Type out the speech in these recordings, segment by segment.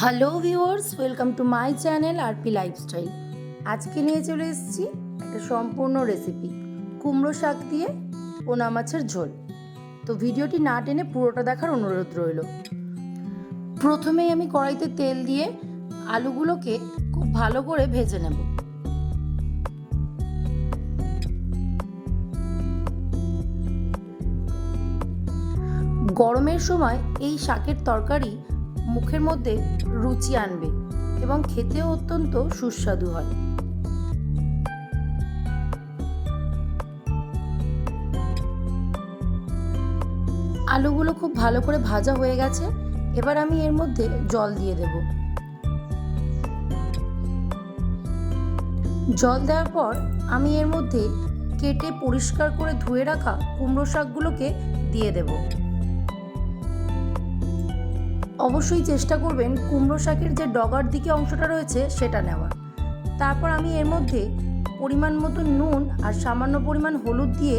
Hello viewers, welcome to my channel RP lifestyle. আজকে নিয়ে চলে এসেছি একটা সম্পূর্ণ রেসিপি, কুমড়ো শাক দিয়ে পোনা মাছের ঝোল। তো ভিডিওটি না টেনে পুরোটা দেখার অনুরোধ রইল। প্রথমেই আমি কড়াইতে তেল দিয়ে আলুগুলোকে খুব ভালো করে ভেজে নেব। গরমের সময় এই শাকের তরকারি মুখের মধ্যে রুচি আনবে এবং খেতেও অত্যন্ত সুস্বাদু হয়। আলুগুলো খুব ভালো করে ভাজা হয়ে গেছে। এবার আমি এর মধ্যে জল দিয়ে দেব। জল দেওয়ার পর আমি এর মধ্যে কেটে পরিষ্কার করে ধুয়ে রাখা কুমড়ো শাকগুলোকে দিয়ে দেবো। অবশ্যই চেষ্টা করবেন কুমড়ো শাকের যে ডগার দিকে অংশটা রয়েছে সেটা নেওয়ার। তারপর আমি এর মধ্যে পরিমাণ মতো নুন আর সামান্য পরিমাণ হলুদ দিয়ে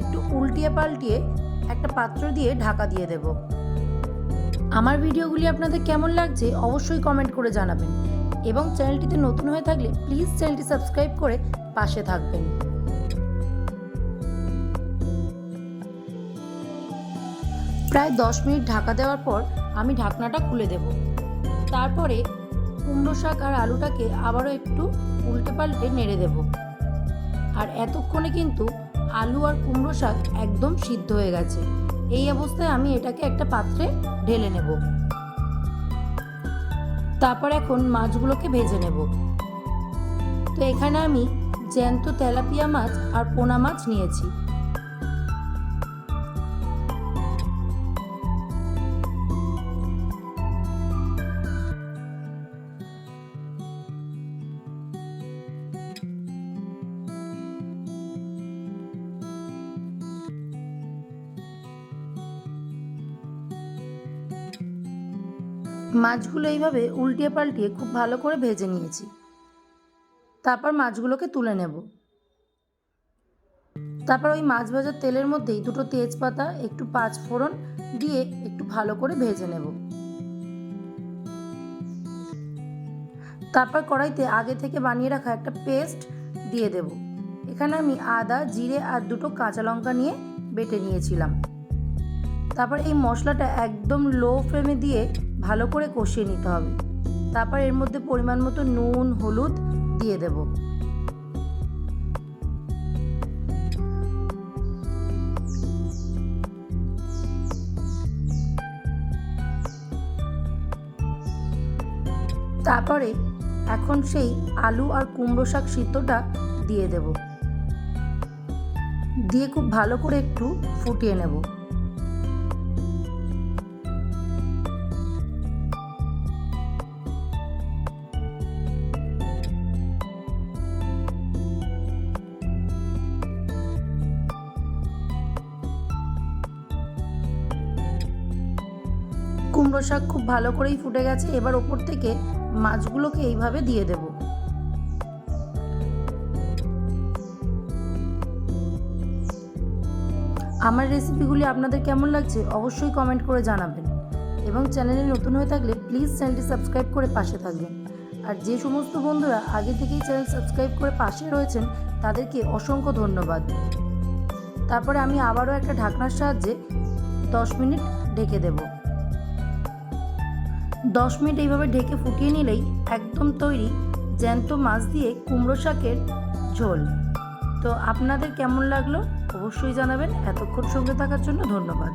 একটু উল্টিয়ে পাল্টিয়ে একটা পাত্র দিয়ে ঢাকা দিয়ে দেব। আমার ভিডিওগুলি আপনাদের কেমন লাগছে অবশ্যই কমেন্ট করে জানাবেন এবং চ্যানেলটিতে নতুন হয়ে থাকলে প্লিজ চ্যানেলটি সাবস্ক্রাইব করে পাশে থাকবেন। প্রায় দশ মিনিট ঢাকা দেওয়ার পর আমি ঢাকনাটা খুলে দেব। তারপরে কুমড়ো শাক আর আলুটাকে আবারও একটু উল্টে পাল্টে নেড়ে দেব। আর এতক্ষণে কিন্তু আলু আর কুমড়ো শাক একদম সিদ্ধ হয়ে গেছে। এই অবস্থায় আমি এটাকে একটা পাত্রে ঢেলে নেব। তারপর এখন মাছগুলোকে ভেজে নেব। তো এখানে আমি জ্যান্ত তেলাপিয়া মাছ আর পোনা মাছ নিয়েছি। মাছগুলো এইভাবে উল্টিয়ে পাল্টিয়ে খুব ভালো করে ভেজে নিয়েছি। তারপর মাছগুলোকে তুলে নেব। তারপর ওই মাছ ভাজার তেলের মধ্যেই দুটো তেজপাতা, একটু পাঁচ ফোড়ন দিয়ে একটু ভালো করে ভেজে নেব। তারপর কড়াইতে আগে থেকে বানিয়ে রাখা একটা পেস্ট দিয়ে দেব। এখানে আমি আদা, জিরে আর দুটো কাঁচা লঙ্কা নিয়ে বেটে নিয়েছিলাম। তারপর এই মশলাটা একদম লো ফ্লেমে দিয়ে ভালো করে কষিয়ে নিতে হবে। তারপর এর মধ্যে পরিমাণ মতো নুন, হলুদ দিয়ে দেব। তারপরে এখন সেই আলু আর কুমড়ো শাক সিদ্ধটা দিয়ে দেব। দিয়ে খুব ভালো করে একটু ফুটিয়ে নেব। কুমড়ো শাক খুব ভালো করেই ফুটে গেছে, এবার ওপর থেকে মাছগুলোকে এইভাবে দিয়ে দেব। আমার রেসিপিগুলি আপনাদের কেমন লাগছে অবশ্যই কমেন্ট করে জানাবেন এবং চ্যানেলে নতুন হয়ে থাকলে প্লিজ চ্যানেলটি সাবস্ক্রাইব করে পাশে থাকবেন। আর যে সমস্ত বন্ধুরা আগে থেকেই চ্যানেল সাবস্ক্রাইব করে পাশে রয়েছেন, তাদেরকে অসংখ্য ধন্যবাদ। তারপরে আমি আবারও একটা ঢাকনার সাহায্যে দশ মিনিট ঢেকে দেবো। দশ মিনিট এইভাবে ঢেকে ফুটিয়ে নিলেই একদম তৈরি জ্যান্ত মাছ দিয়ে কুমড়ো শাকের ঝোল। তো আপনাদের কেমন লাগল অবশ্যই জানাবেন। এতক্ষণ সঙ্গে থাকার জন্য ধন্যবাদ।